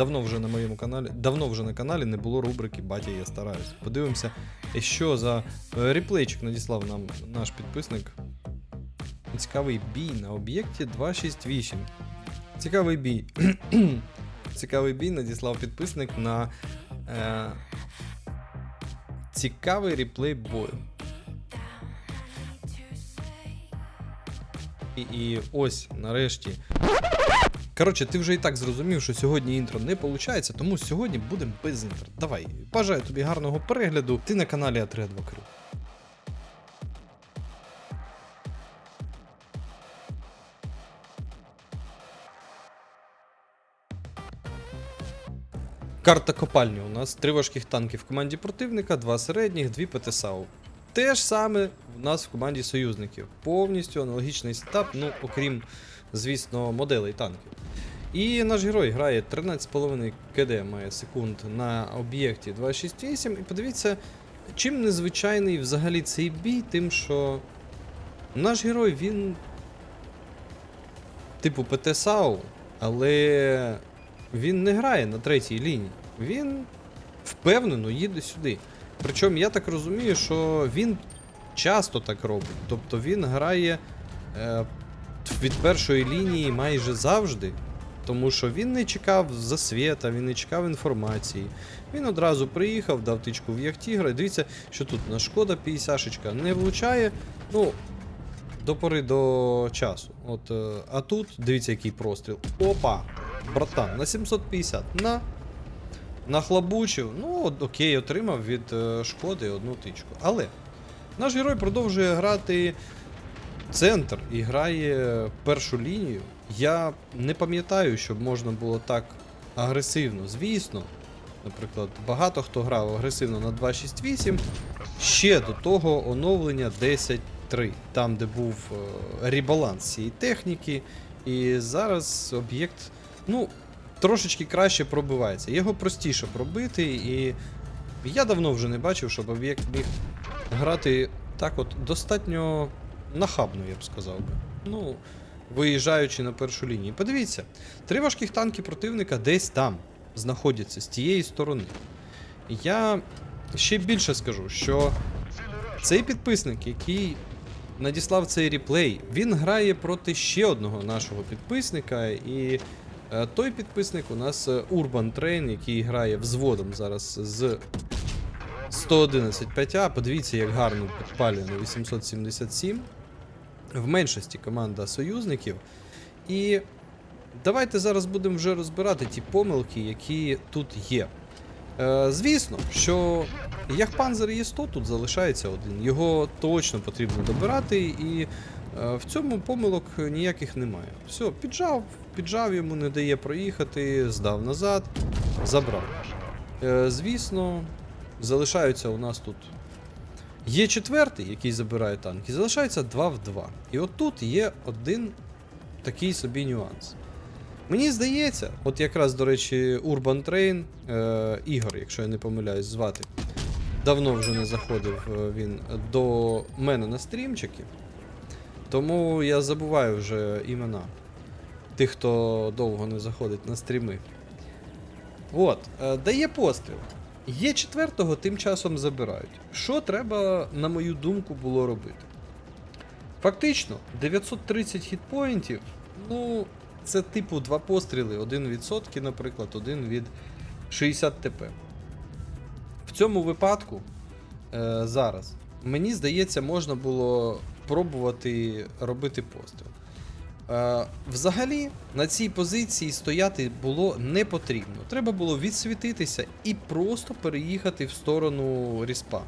давно вже на моєму каналі, давно вже на каналі не було рубрики Батя, я стараюсь. Подивимося, що за е, реплейчик надіслав нам наш підписник. Цікавий бій на об'єкті 268. Цікавий бій. Цікавий бій надіслав підписник на е, цікавий реплей бою. І, і ось, нарешті. Коротше, ти вже і так зрозумів, що сьогодні інтро не виходить, тому сьогодні будемо без інтро. Давай, бажаю тобі гарного перегляду. Ти на каналі А3 Крю. Карта копальні у нас три важких танки в команді противника, два середніх, дві ПТСАУ. Те ж саме нас в команді союзників. Повністю аналогічний сетап, ну окрім, звісно, моделей танків. І наш герой грає 13,5 КД має секунд на об'єкті 268. І подивіться, чим незвичайний взагалі цей бій, тим, що наш герой він. Типу ПТСАУ, але він не грає на третій лінії. Він впевнено їде сюди. Причому я так розумію, що він часто так робить. Тобто він грає е, від першої лінії майже завжди. Тому що він не чекав засвіта, він не чекав інформації. Він одразу приїхав, дав тичку в Яхтігра. Дивіться, що тут на шкода 50 не влучає. Ну, до пори до часу. От, е, а тут, дивіться, який простріл. Опа! Братан, на 750. На. Нахлабучив. Ну, окей, отримав від е, шкоди одну тичку. Але наш герой продовжує грати центр і грає першу лінію. Я не пам'ятаю, щоб можна було так агресивно. Звісно, наприклад, багато хто грав агресивно на 2.6.8. Ще до того оновлення 10.3, там, де був е, ребаланс цієї техніки. І зараз об'єкт, ну, трошечки краще пробивається. Його простіше пробити, і я давно вже не бачив, щоб об'єкт міг грати так от достатньо нахабно, я б сказав би. Ну, виїжджаючи на першу лінію. Подивіться, три важких танки противника десь там знаходяться з тієї сторони. Я ще більше скажу, що цей підписник, який надіслав цей реплей, він грає проти ще одного нашого підписника. І е, той підписник у нас е, Urban Train, який грає взводом зараз з 111 5А. Подивіться, як гарно підпалює на 877. В меншості команда союзників. І давайте зараз будемо вже розбирати ті помилки, які тут є. Е, звісно, що Яхпанзер є 100 тут залишається один. Його точно потрібно добирати, і е, в цьому помилок ніяких немає. Все, піджав, піджав йому, не дає проїхати, здав назад, забрав. Е, звісно, залишаються у нас тут. Є четвертий, який забирає танки, залишається 2 в 2. І от тут є один такий собі нюанс. Мені здається, от якраз, до речі, Urban Train, е, Ігор, якщо я не помиляюсь, звати. Давно вже не заходив е, він до мене на стрімчики. Тому я забуваю вже імена тих, хто довго не заходить на стріми. От, е, дає постріл. Є четвертого, тим часом забирають. Що треба, на мою думку, було робити? Фактично, 930 хітпоінтів, ну, це типу два постріли, один від сотки, наприклад, один від 60 ТП. В цьому випадку е, зараз, мені здається, можна було пробувати робити постріл. Е, взагалі, на цій позиції стояти було не потрібно. Треба було відсвітитися і просто переїхати в сторону ріспа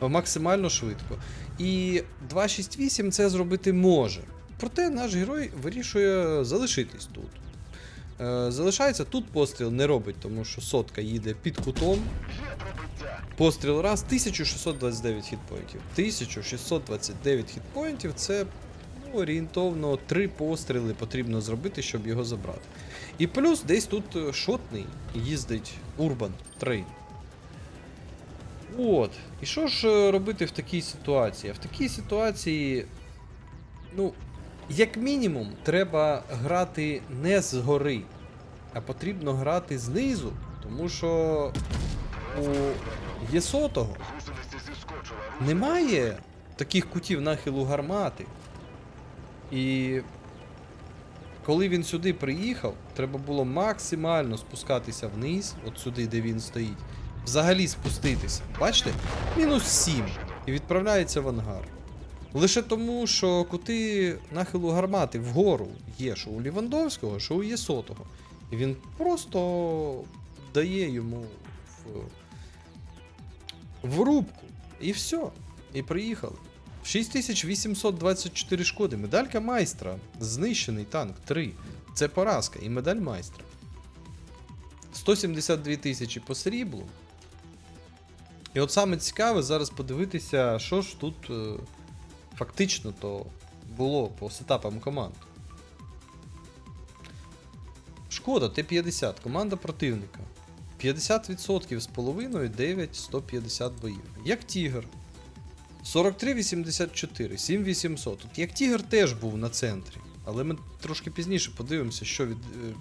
максимально швидко. І 268 це зробити може. Проте наш герой вирішує залишитись тут. Е, залишається тут постріл не робить, тому що сотка їде під кутом. Постріл раз 1629 хітпоінтів. 1629 хітпоінтів це орієнтовно 3 постріли потрібно зробити, щоб його забрати. І плюс десь тут е, шотний їздить Urban Train. От. І що ж е, робити в такій ситуації? В такій ситуації, ну, як мінімум, треба грати не згори. а потрібно грати знизу, тому що у Єсотого немає таких кутів нахилу гармати. І коли він сюди приїхав, треба було максимально спускатися вниз, от сюди, де він стоїть. Взагалі спуститися. Бачите? Мінус 7. І відправляється в ангар. Лише тому, що кути нахилу гармати вгору є, що у Лівандовського, що у Єсотого. І він просто дає йому в, в рубку. І все. І приїхали. 6824 шкоди. Медалька майстра. Знищений танк 3. Це поразка і медаль майстра. 172 тисячі по сріблу. І от саме цікаве зараз подивитися, що ж тут е, фактично то було по сетапам команд. Шкода, Т-50, команда противника. 50% з половиною 9 150 боїв. Як Тігр. 43,84, 7800. Тут як Тігр теж був на центрі. Але ми трошки пізніше подивимося, що від, е,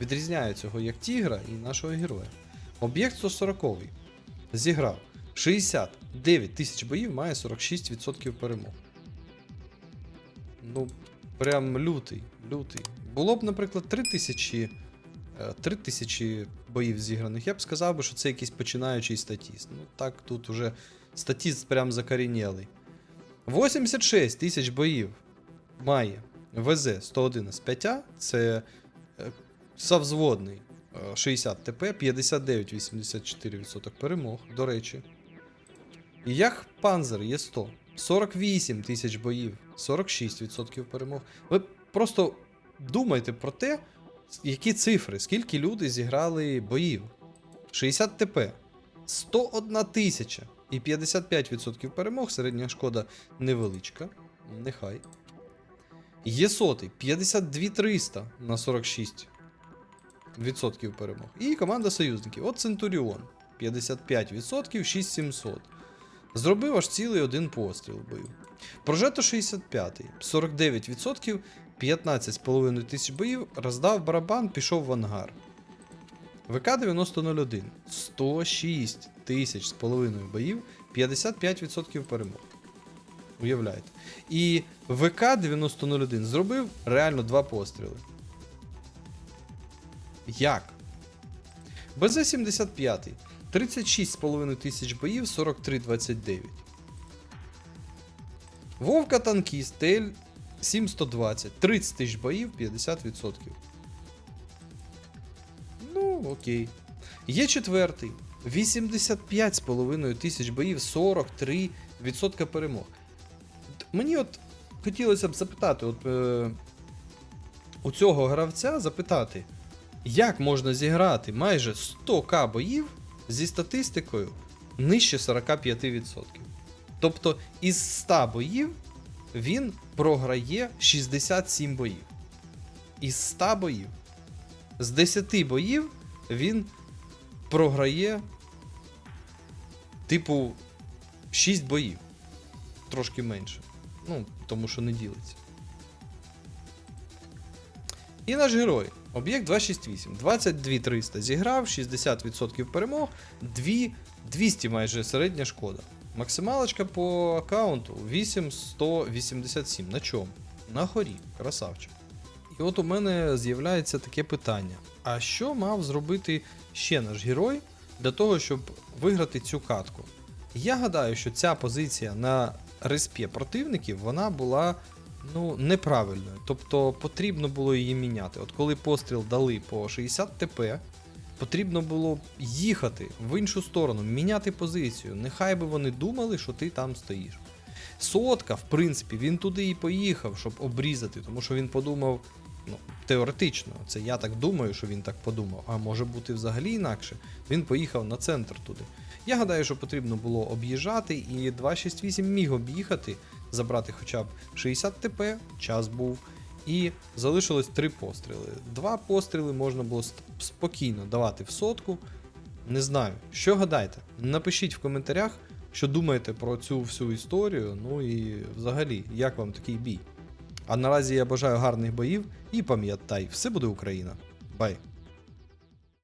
відрізняє цього як Тігра і нашого героя. Об'єкт 140 зіграв 69 тисяч боїв, має 46% перемог. Ну, прям лютий, лютий. Було б, наприклад, 3 тисячі. е, 3 тисячі боїв зіграних, я б сказав би, що це якийсь починаючий статіст. Ну так, тут уже статіст прям закорінєлий. 86 тисяч боїв має ВЗ 101 з 5, це е, совзводний е, 60 ТП, 59,84% перемог, до речі. Як Панзер є 100. 48 тисяч боїв, 46% перемог. Ви просто думайте про те, які цифри, скільки люди зіграли боїв. 60 ТП, 101 тисяча і 55% перемог, середня шкода невеличка. Нехай. Є сотий, 52 300 на 46 відсотків перемог. І команда союзників. От Центуріон. 55%, 6700. Зробив аж цілий один постріл бою. Прожето 65, 49%, 15,5 тисяч боїв, роздав барабан, пішов в ангар. ВК 9001, 106 тисяч з половиною боїв, 55% перемог. Уявляєте. І ВК 9001 зробив реально два постріли. Як? БЗ-75. 36,5 тисяч боїв, 43,29. Вовка танкіст ТЛ 7120. 30 тисяч боїв, 50%. Ну, окей. Є четвертий. 85,5 тисяч боїв, 43% перемог. Мені от хотілося б запитати, от е, у цього гравця запитати, як можна зіграти майже 100к боїв зі статистикою нижче 45%. Тобто із 100 боїв він програє 67 боїв. Із 100 боїв. З 10 боїв він програє, типу, 6 боїв. Трошки менше. Ну, тому що не ділиться. І наш герой. Об'єкт 268. 22 300 зіграв, 60% перемог, 2 200 майже середня шкода. Максималочка по аккаунту 8187. На чому? На хорі. Красавчик. І от у мене з'являється таке питання: а що мав зробити ще наш герой для того, щоб виграти цю катку? Я гадаю, що ця позиція на респі противників вона була ну, неправильною. Тобто потрібно було її міняти. От коли постріл дали по 60 ТП, потрібно було їхати в іншу сторону, міняти позицію. Нехай би вони думали, що ти там стоїш. Сотка, в принципі, він туди і поїхав, щоб обрізати, тому що він подумав, ну, теоретично, це я так думаю, що він так подумав, а може бути взагалі інакше. Він поїхав на центр туди. Я гадаю, що потрібно було об'їжджати, і 268 міг об'їхати, забрати хоча б 60 ТП, час був. І залишилось три постріли. Два постріли можна було спокійно давати в сотку. Не знаю, що гадаєте? Напишіть в коментарях, що думаєте про цю всю історію. Ну і взагалі, як вам такий бій. А наразі я бажаю гарних боїв і пам'ятай, все буде Україна. Бай!